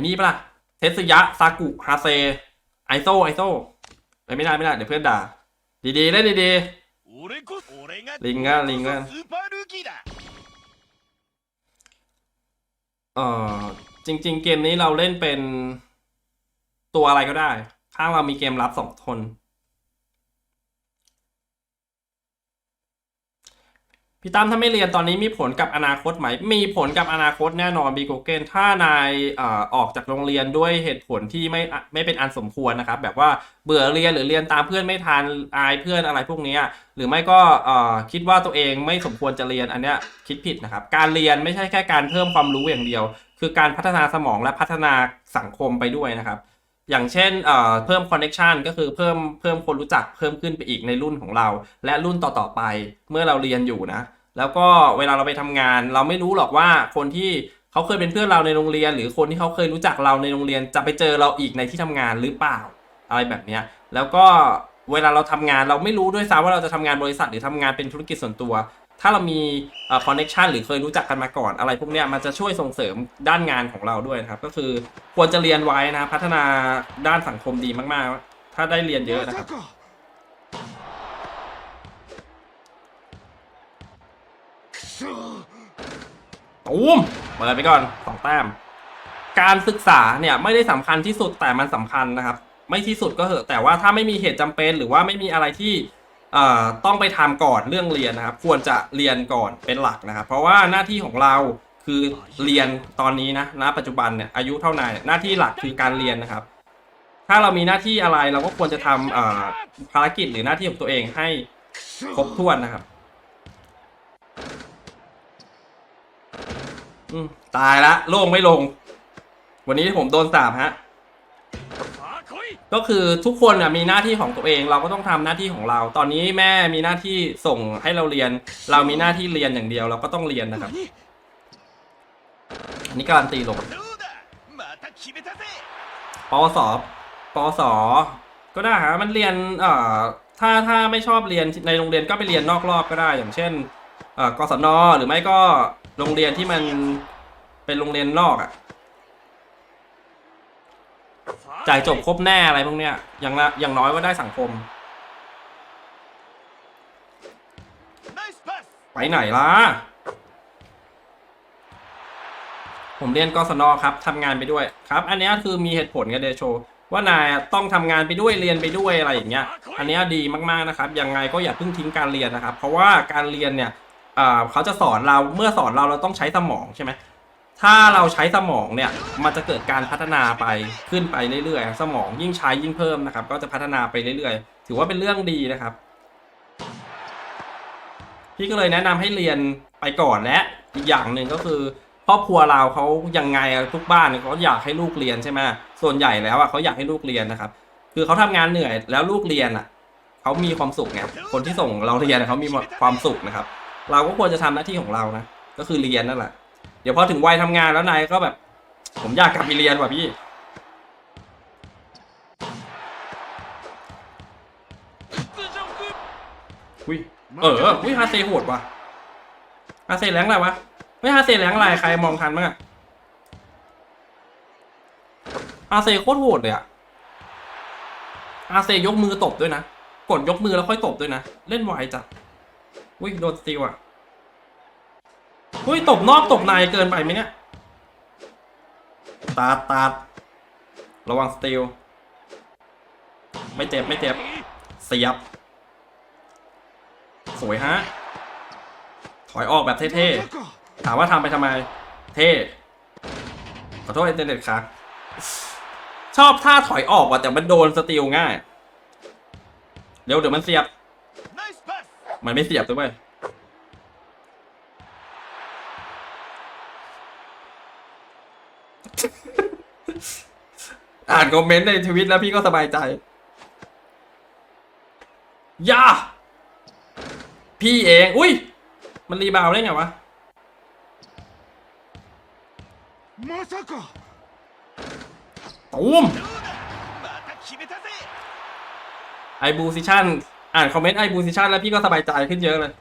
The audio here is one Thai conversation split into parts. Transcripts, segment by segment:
ันนี้ปะล่ะเทสยะซากุฮาเซไอโซไอโซไม่ได้ไม่ได้เดี๋ยวเพื่อนด่า ดีๆได้ดีๆลิงก็ลิงก็เออจริง ๆ เกมนี้เราเล่นเป็นตัวอะไรก็ได้ ข้างเรามีเกมรับสองคน พี่ตั้มถ้าไม่เรียนตอนนี้มีผลกับอนาคตไหม มีผลกับอนาคตแน่นอนบีโกเกนถ้านายอออกจากโรงเรียนด้วยเหตุผลที่ไม่ไม่เป็นอันสมควรนะครับ แบบว่าเบื่อเรียนหรือเรียนตามเพื่อนไม่ทันอายเพื่อนอะไรพวกนี้ หรือไม่ก็คิดว่าตัวเองไม่สมควรจะเรียนอันเนี้ยคิดผิดนะครับ การเรียนไม่ใช่แค่การเพิ่มความรู้อย่างเดียว คือการพัฒนาสมองและพัฒนาสังคมไปด้วยนะครับ อย่างเช่นเอ่อเพิ่มคอนเน็ชันก็คือเพิ่มเพิ่มคนรู้จักเพิ่มขึ้นไปอีกในรุ่นของเรา และรุ่นต่อๆไปเมื่อเราเรียนอยู่นะ แล้วก็เวลาเราไปทำงาน เราไม่รู้หรอกว่าคนที่เขาเคยเป็นเพื่อนเราในโรงเรียน หรือคนที่เขาเคยรู้จักเราในโรงเรียน จะไปเจอเราอีกในที่ทำงานหรือเปล่า อะไรแบบเนี้ยแล้วก็เวลาเราทำงานเราไม่รู้ด้วยซ้ำว่าเราจะทำงานบริษัทหรือทำงานเป็นธุรกิจส่วนตัว ถ้าเรามีคอนเน็ชันหรือเคยรู้จักกันมาก่อนอะไรพวกเนี้ยมันจะช่วยส่งเสริมด้านงานของเราด้วยนะครับ ก็คือควรจะเรียนไว้นะพัฒนาด้านสังคมดีมากๆ ถ้าได้เรียนเยอะนะครับตูมเปิดไปก่อนสองแต้มการศึกษาเนี่ยไม่ได้สำคัญที่สุดแต่มันสำคัญนะครับ ไม่ที่สุดก็เหอะแต่ว่าถ้าไม่มีเหตุจำเป็นหรือว่าไม่มีอะไรที่ ต้องไปทำก่อนเรื่องเรียนนะครับ ควรจะเรียนก่อนเป็นหลักนะครับ เพราะว่าหน้าที่ของเราคือเรียนตอนนี้นะณปัจจุบันเนี่ยอายุเท่าไหร่หน้าที่หลักคือการเรียนนะครับ ถ้าเรามีหน้าที่อะไรเราก็ควรจะทำภารกิจหรือหน้าที่ของตัวเองให้ครบถ้วนนะครับตายละโล่งไม่ลง วันนี้ผมโดนสาบฮะ ก็คือทุกคนมีหน้าที่ของตัวเอง เราก็ต้องทำหน้าที่ของเรา ตอนนี้แม่มีหน้าที่ส่งให้เราเรียน เรามีหน้าที่เรียนอย่างเดียวเราก็ต้องเรียนนะครับน,นี่การตีลงปอสอปอสอก็ได้ฮะมันเรียนเอ่อถ้าถ้าไม่ชอบเรียนในโรงเรียนก็ไปเรียนนอกรอบก็ได้ อย่างเช่นเอ่อกศนหรือไม่ก็โรงเรียนที่มันเป็นโรงเรียนนอกอะ จ่ายจบครบแน่อะไรพวกเนี้ยอย่างละอย่างน้อยก็ได้สังคม ไปไหนล่ะ ผมเรียนกศนครับทำงานไปด้วยครับ อันนี้คือมีเหตุผลกันเดโช ว่านายต้องทำงานไปด้วยเรียนไปด้วยอะไรอย่างเงี้ย อันนี้ดีมากๆนะครับ ยังไงก็อย่าเพิ่งทิ้งการเรียนนะครับ เพราะว่าการเรียนเนี่ยเขาจะสอนเราเมื่อสอนเราเราต้องใช้สมองใช่ไหม ถ้าเราใช้สมองเนี่ยมันจะเกิดการพัฒนาไปขึ้นไปเรื่อยๆสมองยิ่งใช้ยิ่งเพิ่มนะครับ ก็จะพัฒนาไปเรื่อยๆ ถือว่าเป็นเรื่องดีนะครับ พี่ก็เลยแนะนำให้เรียนไปก่อนและอีกอย่างหนึ่งก็คือครอบครัวเราเขายังไงทุกบ้านเขาอยากให้ลูกเรียนใช่ไหมส่วนใหญ่แล้วอะเขาอยากให้ลูกเรียนนะครับ คือเขาทำงานเหนื่อยแล้วลูกเรียนอะเขามีความสุขไงคนที่ส่งเราเรียนเขามีความสุขนะครับ เราก็ควรจะทำหน้าที่ของเรานะก็คือเรียนนั่นแหละ เดี๋ยวพอถึงวัยทำงานแล้วนายก็แบบ ผมอยากกลับไปเรียนว่ะพี่屈辱อุ้ย เอออุ้ยฮาเซโหดว่ะฮาเซแรงอะไรวะ ไม่ฮาเซแรงอะไรใครมองทันมั้งอะฮาเซโคตรโหดเลยอะฮาเซยกมือตบด้วยนะ กดยกมือแล้วค่อยตบด้วยนะ เล่นไวจัดอุ้ยโดนติลอะ หุ้ยตบนอกตบในเกินไปไหมเนี่ยตาตาระวังสตีล ไม่เจ็บไม่เจ็บ เสียบ สวยฮะ ถอยออกแบบเท่ๆ ถามว่าทำไปทำไม เท่ ขอโทษอินเทอร์เน็ตครับชอบท่าถอยออกว่ะแต่มันโดนสตีลง่าย เร็วเดี๋ยวมันเสียบ มันไม่เสียบด้วยานคอมเมนต์ในทวิตแล้วพี่ก็สบายใจยาพี่เอง อุ้ย มันรีบาวได้ไงวะตูมไอบูซิชันอ่านคอมเมนต์ไอบูซิชันแล้วพี่ก็สบายใจขึ้นเยอะเลย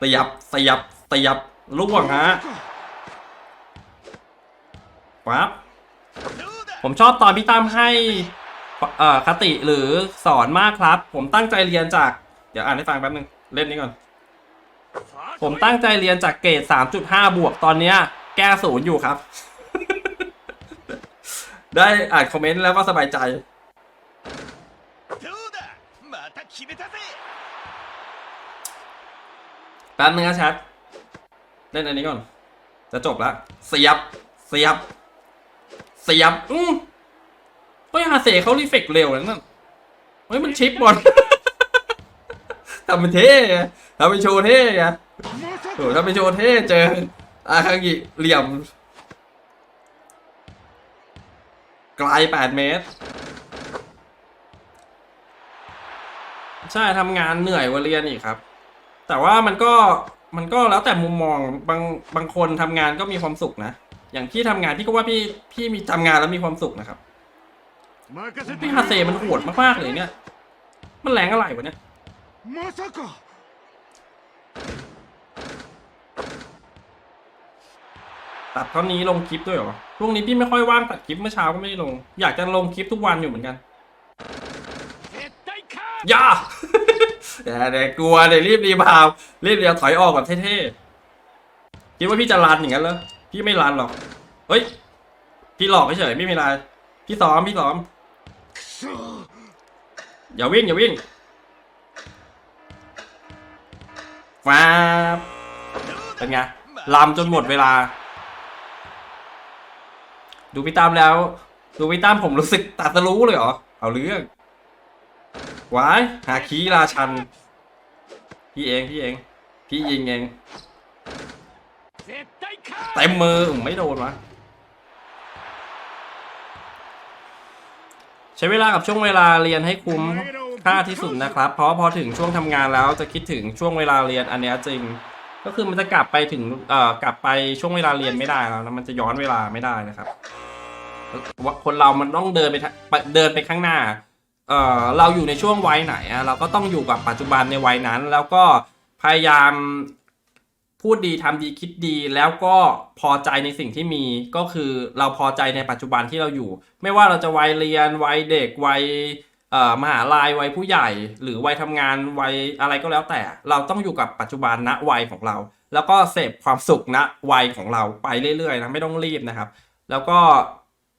สยับสยับสยับลูกว่งฮะปั๊บ ผมชอบตอนพี่ตั้มให้คติหรือสอนมากครับ ผมตั้งใจเรียนจาก เดี๋ยวอ่านให้ฟังแป๊บนึง เล่นนี้ก่อน ผมตั้งใจเรียนจากเกรด 3.5 บวกตอนเนี้ย แก้ศูนย์อยู่ครับ ได้อ่านคอมเมนต์แล้วก็สบายใจแป๊บนึงนะแชทเล่นอันนี้ก่อน จะจบแล้วเสียบ เสียบ เสียบอืมเฮ้ยฮาเซเขารีเฟกเร็วนะนั่นเฮ้ยมันชิปบอลทำเป็นเท่ไงทำเป็นโชว์เท่ไงโอ้ทำเป็นโชว์เท่เจออาคางิเหลี่ยมไกล8เมตร ใช่ทำงานเหนื่อยกว่าเรียนอีกครับ แต่ว่ามันก็มันก็แล้วแต่มุมมองบางบางคนทำงานก็มีความสุขนะ อย่างที่ทำงานพี่ก็ว่าพี่พี่มีทำงานแล้วมีความสุขนะครับพี่ฮาเซมันโหดมากๆเลยเนี่ย มันแรงอะไรวะเนี่ยตัดเท่านี้ลงคลิปด้วยหรอช่วงนี้พี่ไม่ค่อยว่างตัดคลิปเมื่อเช้าก็ไม่ได้ลง อยากจะลงคลิปทุกวันอยู่เหมือนกันอย่าแต่กกลัวเดี๋ยวรีบรีบพาวรีบเรียวถอยออกแบบเท่ๆคิดว่าพี่จะรันอย่างนั้นเหรอ พี่ไม่รันหรอก เฮ้ย พี่หลอกเฉยไม่มีไร พี่ซ้อมพี่ซ้อม อย่าวิ่งอย่าวิ่งฟ้าเป็นไงลามจนหมดเวลา ดูพี่ตามแล้ว ดูพี่ตามผมรู้สึกตัดสรู้เลยเหรอ เอาเรื่องวายหาคีราชัน พี่เองพี่เอง พี่ยิงเอง เต็มมือไม่โดนวะใช้เวลากับช่วงเวลาเรียนให้คุ้มค่าที่สุดนะครับ เพราะพอถึงช่วงทำงานแล้วจะคิดถึงช่วงเวลาเรียนอันนี้จริง ก็คือมันจะกลับไปถึงเอ่อกลับไปช่วงเวลาเรียนไม่ได้แล้วนะมันจะย้อนเวลาไม่ได้นะครับว่าคนเรามันต้องเดินไปไปเดินไปข้างหน้าเอ่อเราอยู่ในช่วงวัยไหนอะเราก็ต้องอยู่กับปัจจุบันในวัยนั้น แล้วก็พยายาม พูดดีทำดีคิดดีแล้วก็พอใจในสิ่งที่มีก็คือเราพอใจในปัจจุบันที่เราอยู่ ไม่ว่าเราจะวัยเรียนวัยเด็กวัยมหาลัยวัยผู้ใหญ่ หรือวัยทำงานวัยอะไรก็แล้วแต่ เราต้องอยู่กับปัจจุบันณวัยของเรา แล้วก็เสพความสุขณวัยของเราไปเรื่อยๆนะไม่ต้องรีบนะครับ แล้วก็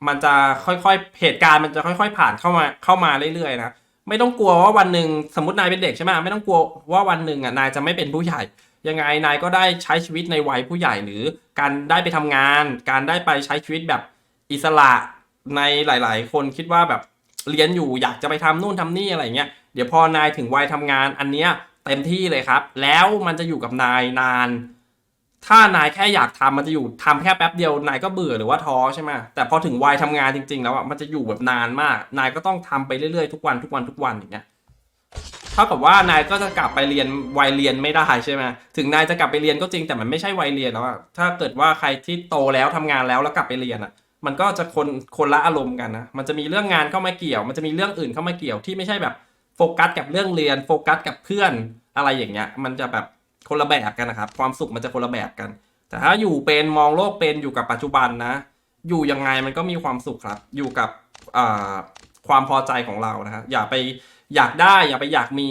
มันจะค่อยๆเหตุการณ์มันจะค่อย ๆ ผ่านเข้ามาเข้ามาเรื่อยๆนะไม่ต้องกลัวว่าวันหนึ่งสมมตินายเป็นเด็กใช่ไหมไม่ต้องกลัวว่าวันหนึ่งอะนายจะไม่เป็นผู้ใหญ่ ยังไงนายก็ได้ใช้ชีวิตในวัยผู้ใหญ่หรือการได้ไปทำงาน การได้ไปใช้ชีวิตแบบอิสระในหลาย ๆ คนคิดว่าแบบเรียนอยู่อยากจะไปทำนู่นทำนี่อะไรเงี้ยเดี๋ยวพอนายถึงวัยทำงานอันเนี้ยเต็มที่เลยครับ แล้วมันจะอยู่กับนายนาน ถ้านายแค่อยากทำมันจะอยู่ทำแค่แป๊บเดียวนายก็เบื่อหรือว่าท้อใช่ไหมแต่พอถึงวัยทำงานจริง ๆ แล้วอะมันจะอยู่แบบนานมาก นายก็ต้องทำไปเรื่อย ๆ ทุกวันทุกวันทุกวันอย่างเงี้ย เท่ากับว่านายก็จะกลับไปเรียนวัยเรียนไม่ได้ใช่ไหมถึงนายจะกลับไปเรียนก็จริงแต่มันไม่ใช่วัยเรียนแล้วอะถ้าเกิดว่าใครที่โตแล้วทำงานแล้วแล้วกลับไปเรียนอะมันก็จะคนคนละอารมณ์กันนะมันจะมีเรื่องงานเข้ามาเกี่ยว มันจะมีเรื่องอื่นเข้ามาเกี่ยวที่ไม่ใช่แบบโฟกัสกับเรื่องเรียนโฟกัสกับเพื่อนอะไรอย่างเงี้ย มันจะแบบคนละแบบกันนะครับ ความสุขมันจะคนละแบบกัน แต่ถ้าอยู่เป็นมองโลกเป็นอยู่กับปัจจุบันนะ อยู่ยังไงมันก็มีความสุขครับ อยู่กับความพอใจของเรานะฮะอย่าไป อยากได้อย่าไปอยากมี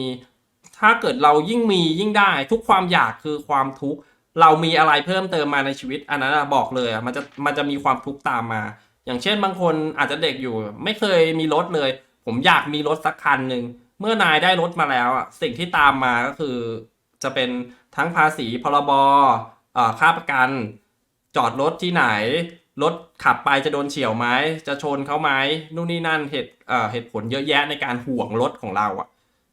ถ้าเกิดเรายิ่งมียิ่งได้ ทุกความอยากคือความทุกข์เรามีอะไรเพิ่มเติมมาในชีวิต อันนั้นบอกเลยมันจะมันจะมีความทุกข์ตามมา อย่างเช่นบางคนอาจจะเด็กอยู่ ไม่เคยมีรถเลย ผมอยากมีรถสักคันหนึ่งเมื่อนายได้รถมาแล้วอะสิ่งที่ตามมาก็คือ จะเป็นทั้งภาษีพรบค่าประกัน จอดรถที่ไหน รถขับไปจะโดนเฉียวไหมจะชนเขาไหมนู่นนี่นั่นเหตุเหตุผลเยอะแยะในการห่วงรถของเราอะ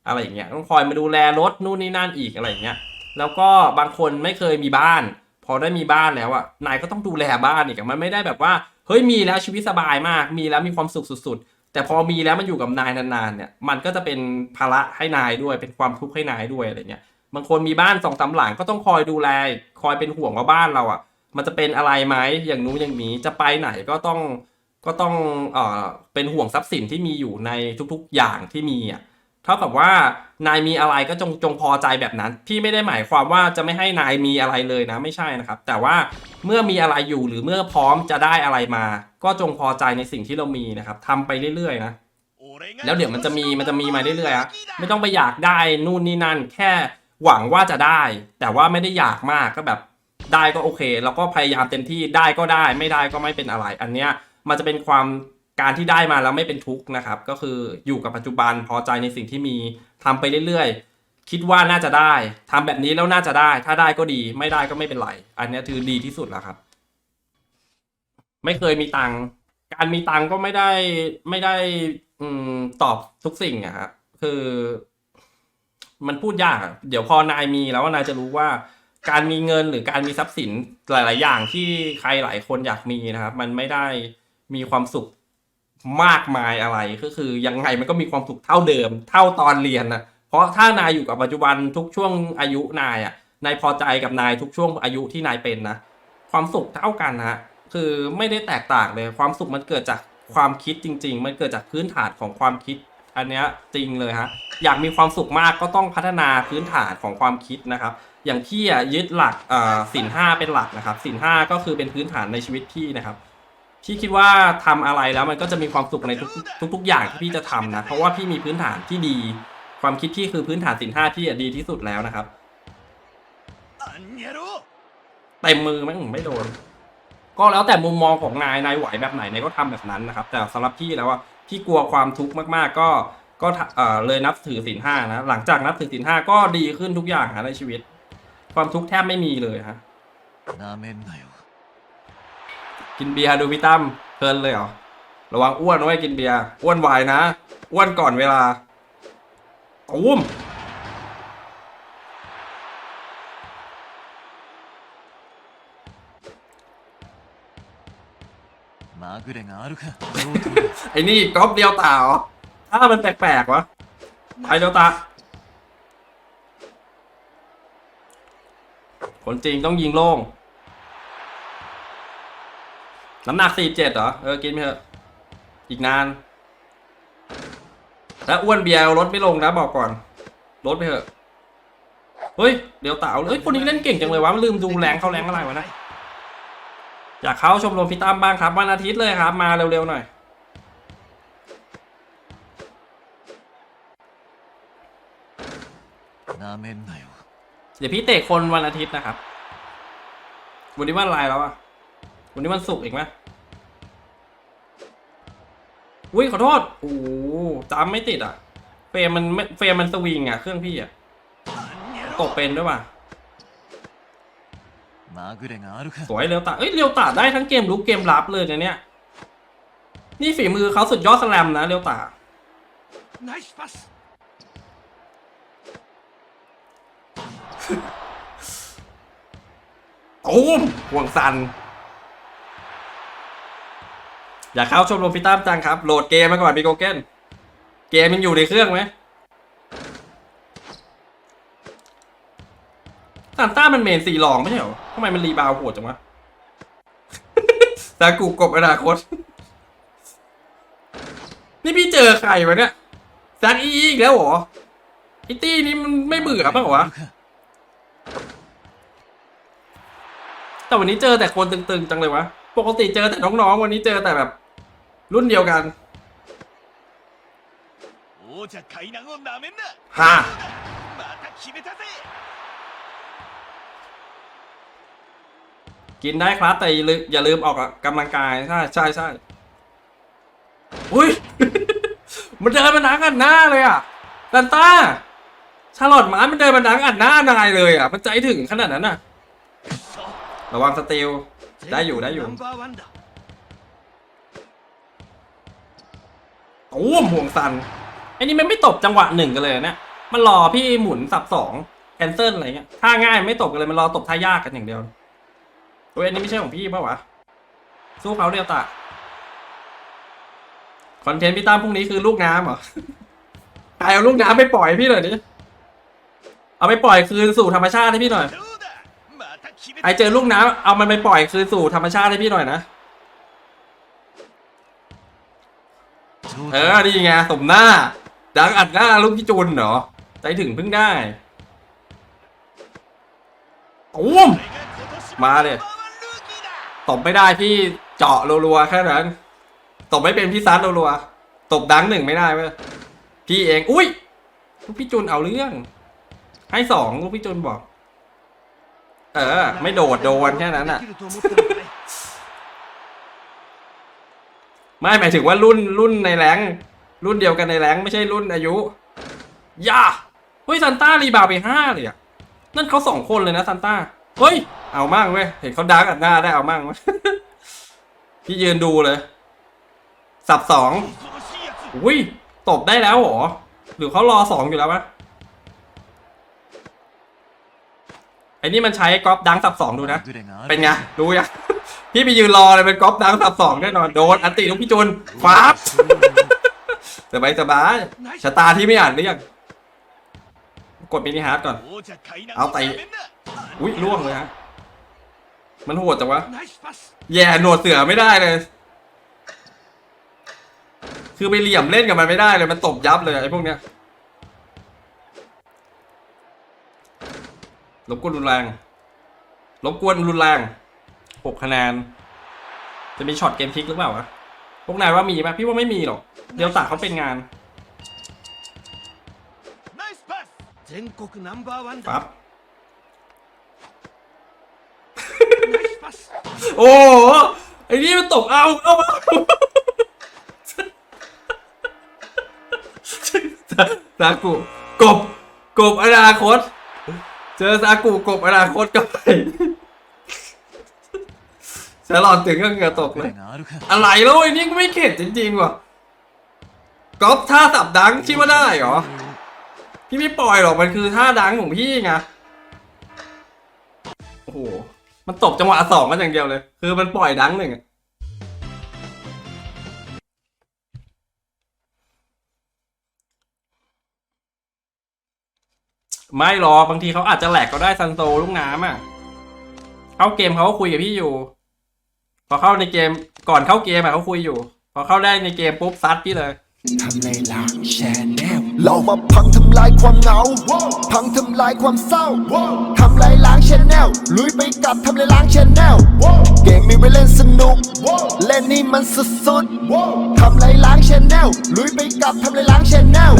อะไรอย่างเงี้ยต้องคอยมาดูแลรถนู่นนี่นั่นอีกอะไรอย่างเงี้ยแล้วก็บางคนไม่เคยมีบ้าน พอได้มีบ้านแล้วอะนายก็ต้องดูแลบ้านอีกมันไม่ได้แบบว่าเฮ้ยมีแล้วชีวิตสบายมาก มีแล้วมีความสุขสุดๆ แต่พอมีแล้วมันอยู่กับนายนานๆเนี่ยมันก็จะเป็นภาระให้นายด้วยเป็นความทุกข์ให้นายด้วยอะไรเงี้ยบางคนมีบ้านสองสามหลังก็ต้องคอยดูแล คอยเป็นห่วงว่าบ้านเราอะ มันจะเป็นอะไรไหมอย่างนู้นอย่างนี้จะไปไหนก็ต้องก็ต้องเอ่อเป็นห่วงทรัพย์สินที่มีอยู่ในทุกๆอย่างที่มีอะเท่ากับว่านายมีอะไรก็จงจงพอใจแบบนั้น พี่ไม่ได้หมายความว่าจะไม่ให้นายมีอะไรเลยนะไม่ใช่นะครับ แต่ว่าเมื่อมีอะไรอยู่หรือเมื่อพร้อมจะได้อะไรมา ก็จงพอใจในสิ่งที่เรามีนะครับทำไปเรื่อยๆนะแล้วเดี๋ยวมันจะมีมันจะมีมาเรื่อยๆอะไม่ต้องไปอยากได้นู่นนี่นั่น แค่หวังว่าจะได้ แต่ว่าไม่ได้อยากมากก็แบบ ได้ก็โอเค แล้วก็พยายามเต็มที่ได้ก็ได้ไม่ได้ก็ไม่เป็นอะไร อันเนี้ยมันจะเป็นความการที่ได้มาแล้วไม่เป็นทุกข์นะครับ ก็คืออยู่กับปัจจุบันพอใจในสิ่งที่มีทำไปเรื่อยๆ คิดว่าน่าจะได้ทำแบบนี้แล้วน่าจะได้ ถ้าได้ก็ดีไม่ได้ก็ไม่เป็นไร อันเนี้ยคือดีที่สุดแล้วครับ ไม่เคยมีตังค์การมีตังค์ก็ไม่ได้ไม่ได้อืมตอบทุกสิ่งอะครับคือ มันพูดยาก เดี๋ยวพอนายมีแล้วนายจะรู้ว่า การมีเงินหรือการมีทรัพย์สินหลาย ๆ อย่างที่ใครหลายคนอยากมีนะครับ มันไม่ได้มีความสุขมากมายอะไรก็คือยังไงมันก็มีความสุขเท่าเดิม เท่าตอนเรียนนะเพราะถ้านายอยู่กับปัจจุบันทุกช่วงอายุนายอะนายพอใจกับนายทุกช่วงอายุที่นายเป็นนะความสุขเท่ากันนะคือไม่ได้แตกต่างเลยความสุขมันเกิดจากความคิดจริง ๆ มันเกิดจากพื้นฐานของความคิด อันเนี้ยจริงเลยฮะอยากมีความสุขมากก็ต้องพัฒนาพื้นฐานของความคิดนะครับ อย่างพี่อะยึดหลักสินห้าเป็นหลักนะครับสินห้าก็คือเป็นพื้นฐานในชีวิตพี่นะครับพี่คิดว่าทำอะไรแล้วมันก็จะมีความสุขในทุกทุกอย่างที่พี่จะทำนะเพราะว่าพี่มีพื้นฐานที่ดี ความคิดพี่คือพื้นฐานสินห้าที่ดีที่สุดแล้วนะครับเต็มมือไม่ไม่โดน ก็แล้วแต่มุมมองของนายนายไหวแบบไหนนายก็ทำแบบนั้นนะครับ แต่สำหรับพี่แล้วว่าพี่กลัวความทุกข์มากๆ ก็ก็เลยนับถือสินห้านะหลังจากนับถือสินห้าก็ดีขึ้นทุกอย่างนะในชีวิต ความทุกข์แทบไม่มีเลยฮะกินเบียร์ดูพี่ตั้มเพลินเลยเหรอระวังอ้วนไว้กินเบียร์อ้วนวายนะ อ้วนก่อนเวลาอุ้มไอ้นี่ก๊อปเดียวตาเหรออ้ามันแปลกๆวะไอเดียวตา คนจริงต้องยิงโล่ง น้ำหนักสี่เจ็ดเหรอ เออ กินไปเถอะ อีกนาน แล้วอ้วนเบียร์ลดไม่ลงนะบอกก่อน ลดไปเถอะ เฮ้ย เดี๋ยวเต่าเฮ้ย คนนี้เล่นเก่งจังเลยวะมันลืมดูแรงเข้าแรงอะไรวะนะ อยากเข้าชมรมพี่ตั้มบ้างครับ วันอาทิตย์เลยครับ มาเร็วๆหน่อย なめんなよ เดี๋ยวพี่เตะคนวันอาทิตย์นะครับ วันนี้วันอะไรแล้วอะวันนี้วันศุกร์อีกไหมอุ้ยขอโทษ โอ้จำไม่ติดอะ เฟรมมันเฟรมมันสวิงอะ เครื่องพี่อะ ตกเป็นด้วยป่ะ สวยเร็วตาเอ้ยเร็วตาได้ทั้งเกมลุกเกมรับเลยนเนี่ย นี่ฝีมือเขาสุดยอดสแลมนะเร็วตา โอ้มห่วงสัน อยากเข้าชมรมฟิตามจังครับ โหลดเกมมาก่อนพี่โกเกนเกมมันอยู่ในเครื่องไหมซานต้ามันเมนสี่หลองไม่ใช่เหรอทำไมมันรีบาวโหดจังวะแต่กูกบอนาคต นี่พี่เจอใครวะเนี่ยแซกอีอีกแล้วเหรอไอตี้นี่มันไม่เบื่อกเหรอ แต่วันนี้เจอแต่คนตึงๆ จังเลยวะ ปกติเจอแต่น้องๆ วันนี้เจอแต่แบบ รุ่นเดียวกันฮ่ากินได้ครับแต่อย่าลืมออกกำลังกายใช่ใช่ใช่อุ้ย มันเดินมันดังอัดหน้าเลยอะลันต้าชาลอตมามันเดินมันดังอัดหน้านายเลยอะ มันใจถึงขนาดนั้นอะ ระวังสติลได้อยู่ได้อยู่โอ้ห่วงสันไอ้นี่มันไม่ตบจังหวะหนึ่งกันเลยเนี่ยมันรอพี่หมุนสับสองแคนเซิลอะไรเงี้ยท่าง่ายไม่ตบกันเลยมันรอตบท่ายากกันอย่างเดียวตัวเอันนี้ไม่ใช่ของพี่ป่าวะสู้เขาเรียวตาคอนเทนต์พี่ตั้มพรุ่งนี้คือลูกน้ำเหรอตายเอาลูกน้ำไปปล่อยพี่หน่อยดิเอาไปปล่อยคืนสู่ธรรมชาติให้พี่หน่อย ไอเจอลูกน้ำเอามันไปปล่อยคืนสู่ธรรมชาติให้พี่หน่อยนะ เออดีไงสมหน้า ดังอัดหน้าลูกพี่จุนเหรอ ใจถึงเพิ่งได้อุ้มมาเลยตบไม่ได้พี่เจาะรัวๆแค่นั้นตบไม่เป็นพี่ซัดรัวๆตบดังหนึ่งไม่ได้เว้ยพี่เอง อุ้ยลูกพี่จุนเอาเรื่อง ให้สองลูกพี่จุนบอก เออ ไม่โดดโดนแค่นั้นอะ ไม่หมายถึงว่ารุ่นรุ่นในแรงรุ่นเดียวกันในแรงไม่ใช่รุ่นอายุ ย่า เฮ้ยซันต้ารีบาวไปห้าเลยอะ นั่นเขาสองคนเลยนะซันต้า เฮ้ย เอามั่งเว้ย เห็นเขาดักัดหน้าได้เอามั่งพี่ยืนดูเลย สับสองอุ้ย ตบได้แล้วหรอ หรือเขารอสองอยู่แล้ววะ ไอ้นี่มันใช้กรอบดังสับสองดูนะ เป็นไงดูยัง พี่ไปยืนรอเลยเป็นกรอบดังสับสองแน่นอนโดนอันติลูกพี่จุนฟ้าบสบายสบายชะตาที่ไม่อ่านเรียังกดมินิฮาร์ดก่อน เอาไตอุ้ยล่วงเลยฮะ มันโหดจังวะ แย่หนวดเสือไม่ได้เลย คือไปเหลี่ยมเล่นกับมันไม่ได้เลย มันตบยับเลยไอ้พวกเนี้ย รบกวนรุนแรง รบกวนรุนแรงหกคะแนน จะมีช็อตเกมพลิกหรือเปล่าวะ พวกนายว่ามีไหมพี่ว่าไม่มีหรอก เดี๋ยวตาเขาเป็นงานปั๊บโอ้ไอ้นี่มันตกเอาเอามาตากูกบ กบอนาคต เจอสากุกบอนาคตก็ไปฉลอดถึงก็เหงื่อตกเลย อะไรแล้วไอ้นี่ไม่เข็ดจริงๆว่ะก๊อปท่าสับดังคิดว่าได้เหรอ พี่ไม่ปล่อยหรอกมันคือท่าดังของพี่ไง โอ้โห มันตบจังหวะสองกันอย่างเดียวเลย คือมันปล่อยดังหนึ่ง ไม่หรอกบางทีเขาอาจจะแหลกก็ได้ซันโซลูกน้ำอะเข้าเกมเขาก็คุยกับพี่อยู่ พอเข้าในเกมก่อนเข้าเกมอะเขาคุยอยู่ พอเข้าได้ในเกมปุ๊บซัดพี่เลยทำในหลังแชนแนลเรามาพังทำลายความเหงา พังทำลายความเศร้า ทำลายล้างแชนแนลลุยไปกับทำลายล้างแชนแนลเกมมีไว้เล่นสนุก เล่นนี่มันสุดๆทำลายล้างแชนแนลลุยไปกับทำลายล้างแชนแนล